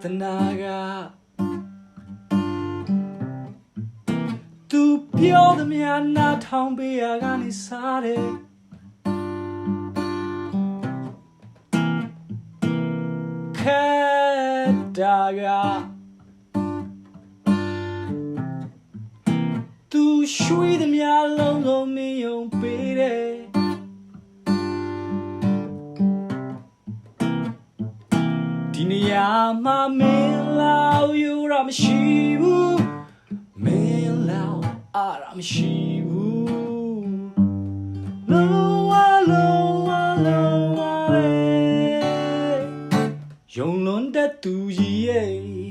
တနာကသူပြောသမျှနားထောင်ပေးရကနေစားတယ်ခက်တာကသူရွှေသမျှလုံးလုံးမင်းယုံပေးတယ် နေရာမှာမင်းလောက်ယူရမရှိဘူးမင်းလောက်အားရမရှိဘူးလောဝလောဝလောဝယုံလွန်တဲ့သူကြီးရဲ့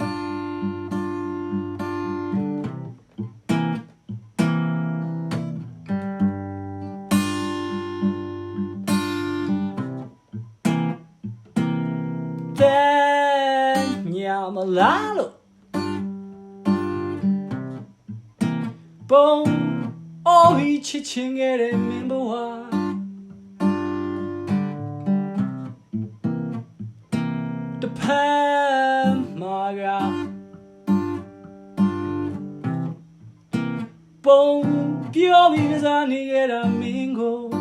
မလားလို့ပုံအော်ဟီချစ်ချင်ခဲ့တဲ့မင်းဘဝတဖက်မှာကပုံပြောပြီးကစားနေခဲ့တာမင်းကို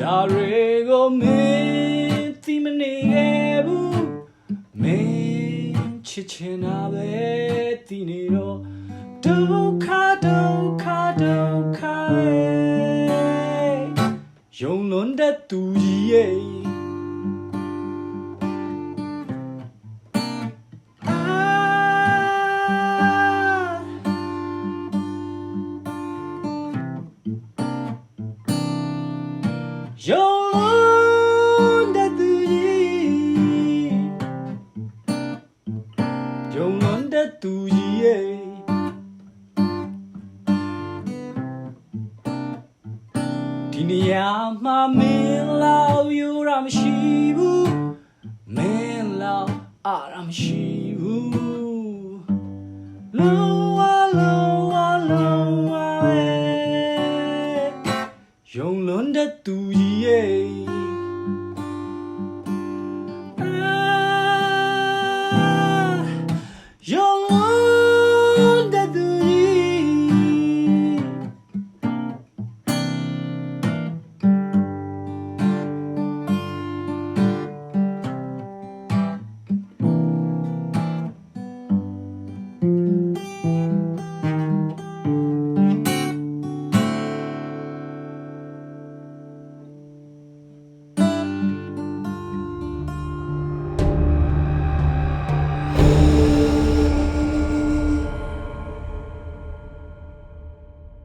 ဒါတွေကိုမင်းသိမနေခဲ့ဘူးမင်းချစ်ချင်တာပဲသိနေတော့ဒုက္ခဒုက္ခဒုက္ခယုံလွန်တဲ့သူကြီးရဲ့ ယုံလွန်တဲ့သူကြီးယုံလွန်တဲ့သူကြီးရဲ့ဒီနေရာမှာမင်းလောက်ယူရမ